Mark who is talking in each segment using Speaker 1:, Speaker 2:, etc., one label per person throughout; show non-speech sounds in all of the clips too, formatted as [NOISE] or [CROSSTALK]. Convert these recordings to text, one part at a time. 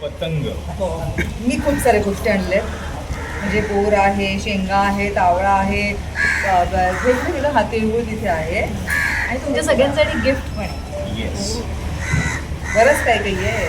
Speaker 1: पतंग
Speaker 2: मी खूप सारे गोष्टी आणले म्हणजे बोर आहे शेंगा आहे तावळा आहे वेगवेगळं हा तिळगुळ तिथे आहे. आणि तुमच्या सगळ्यांसाठी गिफ्ट पण बरंच काही काही आहे.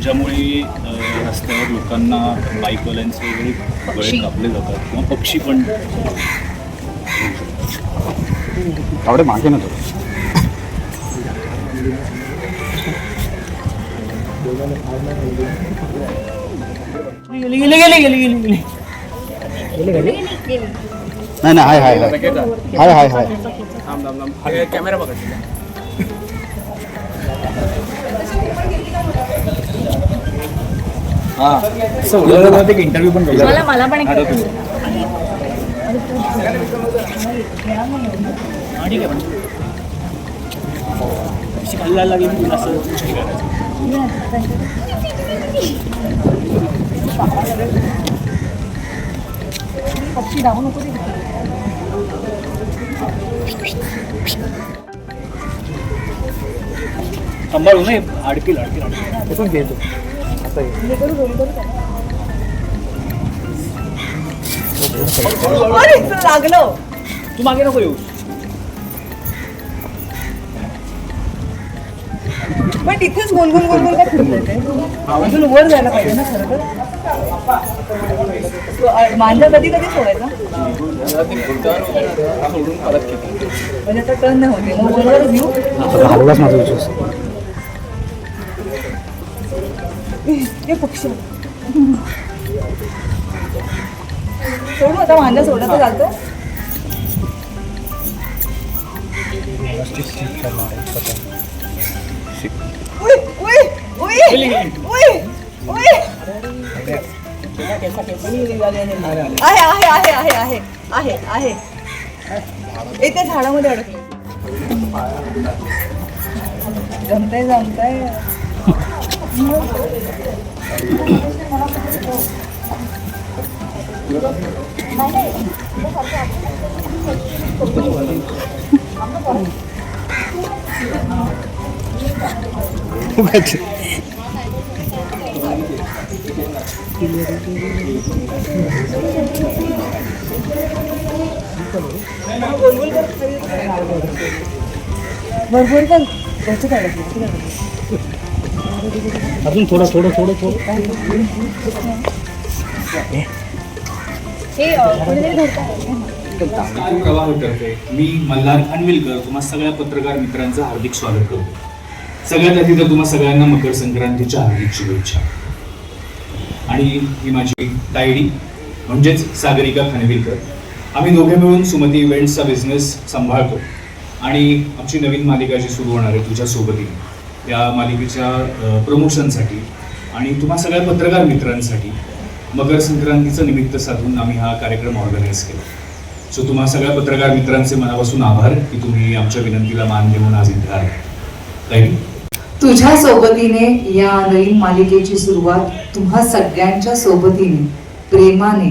Speaker 1: अ, रस्त्यावर लोकांना बाईकवाल्यांचे वगैरे गळे
Speaker 2: पक्षी.
Speaker 1: कापले जातात किंवा पक्षी पण
Speaker 3: आवडे मागे ना तो नाही नाही हाय हाय हाय. हाय हाय हाय.
Speaker 4: कॅमेरा बघा.
Speaker 3: इंटरव्ह्यू पण
Speaker 2: मला मला पण एक पक्षी धावू नको.
Speaker 1: सांभाळू नये अडकील अडकील अडकील.
Speaker 3: तसंच
Speaker 2: लागलं.
Speaker 1: तू मागे नको येऊ.
Speaker 2: पण तिथेच गोल गोल गोल गोल काय फिरतंय ते? अजून वर जायला पाहिजे ना खरं तर. मांजा कधी कधी सोडायचा? म्हणजे आता टर्न नाही होते मग वरवर घेऊ.
Speaker 3: घालूलाच माझा विश्वास.
Speaker 2: हे पक्षी. सोडू आता मांजा सोडला तर चालतो उय, आहे आहे आहे आहे आहे आहे आहे. इथे झाडामध्ये अडकले. जमतंय जमताय. भरपूर पण त्याच्यात अडकले
Speaker 3: अजून थोडं थोडं थोडं थोडं.
Speaker 1: प्रवाह करते मी मल्हार खानविलकर तुम्हा सगळ्या पत्रकार मित्रांचं हार्दिक स्वागत करतो. सगळ्यात आधी तर तुम्हा सगळ्यांना मकर संक्रांतीच्या हार्दिक शुभेच्छा. आणि ही माझी तायडी म्हणजेच सागरिका खानविलकर. आम्ही दोघे मिळून सुमती इव्हेंट्सचा बिझनेस सांभाळतो. आणि आमची नवीन मालिका जी सुरू होणार आहे तुझ्या सोबतीने या मालिकेच्या प्रमोशनसाठी आणि तुम्हा सगळ्या पत्रकार मित्रांसाठी मकर संक्रांतीचं निमित्त साधून आम्ही हा कार्यक्रम ऑर्गनाईज केला. सो तुम्हा सगळ्या पत्रकार मित्रांचे मनापासून आभार की तुम्ही आमच्या विनंतीला मान देऊन आज इथे आले
Speaker 2: तुझ्या सोबतीने या नवीन मालिकेची सुरुवात तुम्हा सगळ्यांच्या सोबतीने प्रेमाने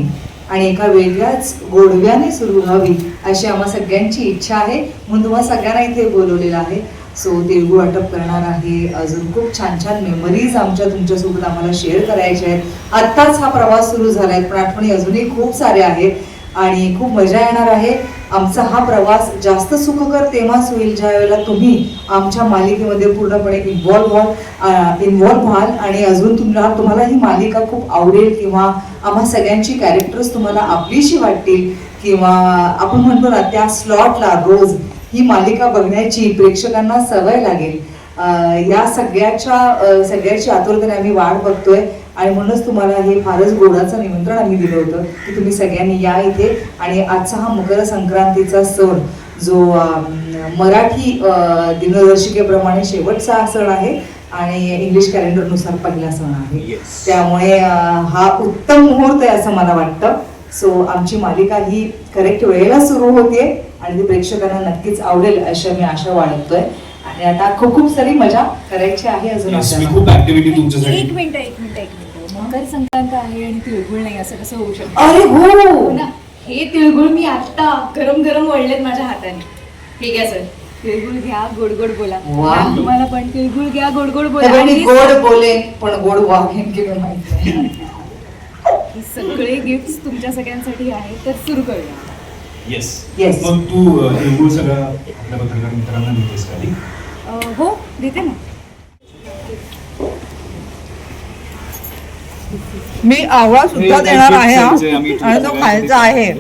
Speaker 2: आणि एका वेगळ्याच गोडव्याने सुरू व्हावी अशी आम्हा सगळ्यांची इच्छा आहे. म्हणून तुम्हा सगळ्यांना इथे बोलवलेलं आहे. सो तिळगुळ वाटप करणार आहे. अजून खूप छान छान मेमरीज आमच्या तुमच्यासोबत आम्हाला शेअर करायच्या आहेत. आत्ताच हा प्रवास सुरू झाला आहे पण आठवणी अजूनही खूप साऱ्या आहेत आणि खूप मजा येणार आहे. आमचा हा प्रवास जास्त सुखकर तेव्हाच होईल ज्या वेळेला तुम्ही आमच्या मालिकेमध्ये पूर्णपणे इन्व्हॉल्व व्हाल इन्व्हॉल्व व्हाल आणि अजून तुम्हाला तुम्हाला ही मालिका खूप आवडेल किंवा आम्हा सगळ्यांची कॅरेक्टर्स तुम्हाला आपलीशी वाटतील किंवा आपण म्हणतो ना त्या स्लॉटला रोज ही मालिका बघण्याची प्रेक्षकांना सवय लागेल. या सगळ्याच्या सगळ्याची आतुरतेने आम्ही वाट बघतोय. आणि म्हणूनच तुम्हाला हे फारच गोडाचं निमंत्रण आम्ही दिलं होतं की तुम्ही सगळ्यांनी या इथे. आणि आजचा हा मकर संक्रांतीचा सण जो मराठी दिनदर्शिकेप्रमाणे शेवटचा सण आहे. आणि इंग्लिश कॅलेंडरनुसार पहिला सण आहे.
Speaker 1: Yes.
Speaker 2: त्यामुळे हा उत्तम मुहूर्त आहे असं मला वाटतं. सो आमची मालिका ही करेक्ट वेळेला सुरू होते आणि ती प्रेक्षकांना नक्कीच आवडेल अशी मी आशा बाळगतोय. आणि आता खूप खूप सारी मजा करायची आहे अजून आपल्याला.
Speaker 1: खूप ऍक्टिव्हिटी तुमच्यासाठी
Speaker 4: एक मिनिट एक मिनिट एक मिनिट. मकर संक्रांत आहे आणि तिळगुळ नाही असं कसं होऊ शकतं?
Speaker 2: अरे हो!
Speaker 4: हो ना. हे तिळगुळ मी आता गरम गरम वळलेत माझ्या हाताने. ठीक आहे सर तिळगुळ घ्या गोड गोड बोला.
Speaker 2: वा.
Speaker 4: मॅम, तुम्हाला पण तिळगुळ घ्या गोड गोड बोला.
Speaker 2: मी
Speaker 4: आणि
Speaker 2: गोड बोलेन पण गोड वागेन की नाही माहीत नाही. [LAUGHS]
Speaker 4: हे सगळे गिफ्ट तुमच्या सगळ्यांसाठी आहे तर सुरू करूया.
Speaker 1: Yes
Speaker 2: Yes.
Speaker 1: मग तू अ, सगळं आपल्या पत्रकार मित्रांना देतेस का आधी?
Speaker 4: अं, हो देते ना
Speaker 2: मी आवळा सुद्धा
Speaker 1: हे
Speaker 2: देणार आहे हा. आणि तो खायचा आहे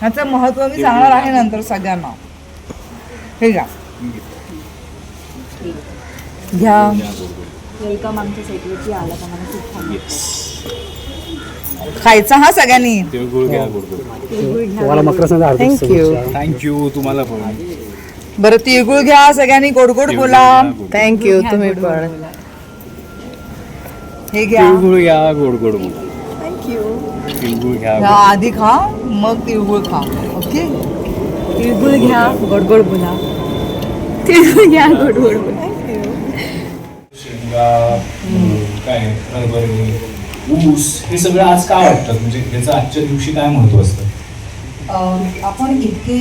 Speaker 2: ह्याचं महत्त्व मी सांगणार आहे नंतर सगळ्यांना हे घ्या घ्या
Speaker 4: वेलकम आमच्या सेटवरती आला का मला खूप छान
Speaker 1: Yes.
Speaker 2: खायचा हा सगळ्यांनी?
Speaker 1: तिळगुळ घ्या
Speaker 3: तुम्हाला मकर. संक्रांत. शुभेच्छा.
Speaker 1: थँक्यू तुम्हाला पण.
Speaker 2: बरं तिळगुळ घ्या सगळ्यांनी गोड गोड
Speaker 1: तिळगुळ
Speaker 2: बोला.
Speaker 1: घ्या, गोड गोड.
Speaker 2: थँक्यू
Speaker 4: घ्या,
Speaker 2: तुम्ही पण.
Speaker 4: बोला.
Speaker 2: हे घ्या.
Speaker 1: तिळगुळ घ्या गोड गोड बोला. तिळगुळ घ्या
Speaker 2: ह्या आधी खा मग तिळगुळ खा. ओके
Speaker 4: तिळगुळ घ्या गोड गोड बोला. तिळगुळ घ्या गोड गोड बोला.
Speaker 1: शेंगा काय हरभरे. ऊस हे सगळं आज का वाटतं? म्हणजे याचं आजच्या दिवशी काय महत्त्व असतं?
Speaker 2: आपण इतके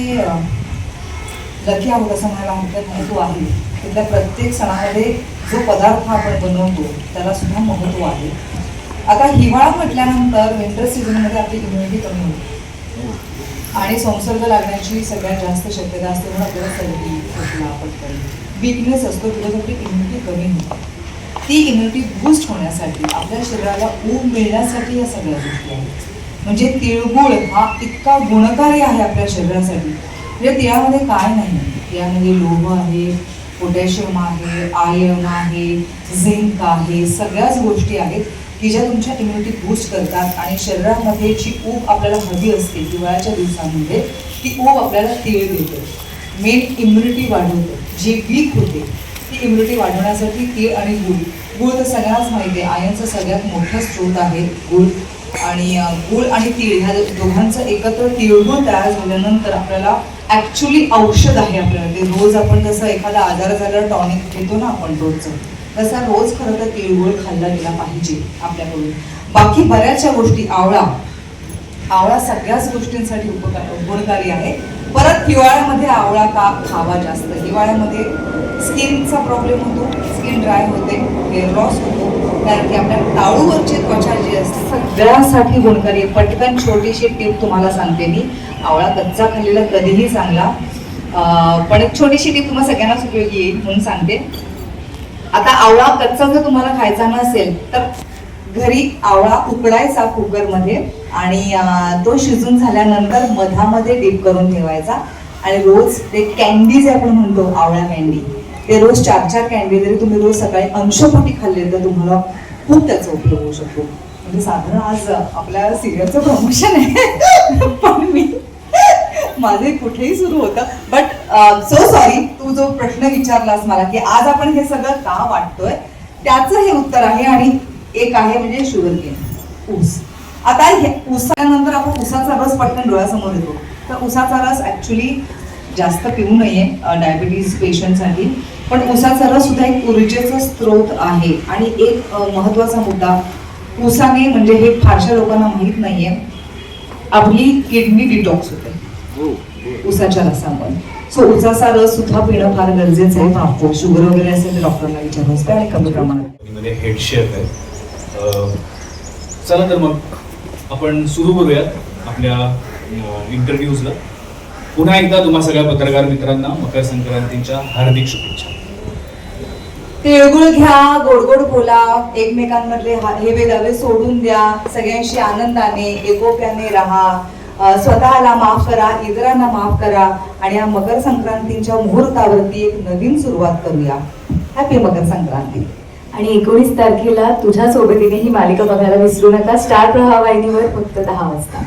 Speaker 2: लकी आहोत असं म्हणायला म्हटलं महत्त्व आहे. तिथल्या प्रत्येक सणामध्ये जो पदार्थ आपण बनवतो त्याला सुद्धा महत्त्व आहे. आता हिवाळा म्हटल्यानंतर विंटर सीझनमध्ये आपली इम्युनिटी कमी होते. आणि संसर्ग लागण्याची सगळ्यात जास्त शक्यता असते म्हणून आपल्याला सर्दी खोकला पटकन वीकनेस असतो तुझ्यासाठी इम्युनिटी कमी होते. ती इम्युनिटी बूस्ट होण्यासाठी आपल्या शरीराला ऊब मिळण्यासाठी या सगळ्या गोष्टी आहेत. म्हणजे तिळगुळ हा इतका गुणकारी आहे आपल्या शरीरासाठी. म्हणजे तिळामध्ये काय नाही. तिळामध्ये लोह आहे पोटॅशियम आहे आयर्न आहे झिंक आहे सगळ्याच गोष्टी आहेत की ज्या तुमच्या इम्युनिटी बूस्ट करतात आणि शरीरामध्ये जी ऊब आपल्याला हवी असते हिवाळ्याच्या दिवसांमध्ये ती ऊब आपल्याला तीळ देते. मेन इम्युनिटी वाढवते. जी वीक होते इम्युनिटी वाढवण्यासाठी तीळ आणि गुळ. गुळ तर सगळ्यांनाच माहिती आहे. आयनचा सगळ्यात मोठा स्रोत आहे गुळ आणि गुळ आणि तीळ. ह्या दोघांचं एकत्र तिळगुळ तयार झाल्यानंतर आपल्याला ॲक्च्युली औषध आहे आपल्याला. ते रोज आपण जसं एखादा आजार झाला टॉनिक घेतो ना आपण रोजचं तसा रोज खरं तर तिळगुळ खाल्ला गेला पाहिजे आपल्याकडून. बाकी बऱ्याचशा गोष्टी आवळा आवळा सगळ्याच गोष्टींसाठी उपकार गुणकारी आहे. परत हिवाळ्यामध्ये आवळा का खावा जास्त? हिवाळ्यामध्ये स्किनचा प्रॉब्लेम होतो स्किन ड्राय होते हेअर लॉस होतो. कारण की आपल्या टाळूवरची त्वचा जी असते सगळ्यासाठी गुणकारी आहे. पटकन छोटीशी टीप तुम्हाला सांगते मी. आवळा कच्चा खाल्लेला कधीही चांगला. पण एक छोटीशी टीप तुम्हाला सगळ्यांनाच उपयोगी येईल म्हणून सांगते. आता आवळा कच्चा जर तुम्हाला खायचा नसेल तर घरी आवळा उकडायचा कुकरमध्ये आणि तो शिजून झाल्यानंतर मधामध्ये डीप करून ठेवायचा. आणि रोज ते कॅन्डी जे आपण म्हणतो आवळा कॅन्डी ते रोज चार चार कॅन्डी जरी तुम्ही रोज सकाळी अंशपोटी खाल्ले तर तुम्हाला खूप त्याचा उपयोग होऊ शकतो. म्हणजे साधारण आज आपल्या सिरियलचं प्रमोशन आहे. पण मी माझे कुठेही सुरू होतं. बट सो सॉरी तू जो प्रश्न विचारलास मला की आज आपण हे सगळं का वाटतोय त्याचं हे उत्तर आहे. आणि एक आहे म्हणजे शुगर केन ऊस. आता हे ऊसानंतर आपण ऊसाचा रस पटकन डोळ्यासमोर येतो तर ऊसाचा रस ऍक्च्युली जास्त पिऊ नये डायबिटीज पेशंटसाठी पण ऊसाचा रस सुद्धा एक ऊर्जेचा स्रोत आहे. आणि एक अ, महत्त्वाचा मुद्दा ऊसाने म्हणजे हे फारशा लोकांना माहीत नाहीये. आपली किडनी डिटॉक्स होते. ऊसाच्या रसामुळे. सो ऊसाचा रस सुद्धा पिणं फार गरजेचं आहे. शुगर वगैरे असेल तर डॉक्टरला विचारावं असतं आणि कमी प्रमाणात.
Speaker 1: मध्ये हेड शेफ आहे. चला तर मग आपण सुरू करूयात आपल्या इंटरव्ह्यूजला पुन्हा एकदा तुम्हा सगळ्या पत्रकार मित्रांना मकर संक्रांतीच्या हार्दिक शुभेच्छा.
Speaker 2: तिळगुळ घ्या गोड गोड बोला एकमेकांमधले हेवे दावे सोडून द्या सगळ्यांशी आनंदाने एकोप्याने राहा. स्वतःला माफ करा इतरांना माफ करा आणि या मकर संक्रांतीच्या मुहूर्तावरती एक नवीन सुरुवात करूया. हॅपी मकर संक्रांती.
Speaker 4: आणि एकोणीस तारखेला तुझ्या सोबतीने ही मालिका बघायला विसरू नका. स्टार प्रवाह वाहिनीवर फक्त दहा वाजता.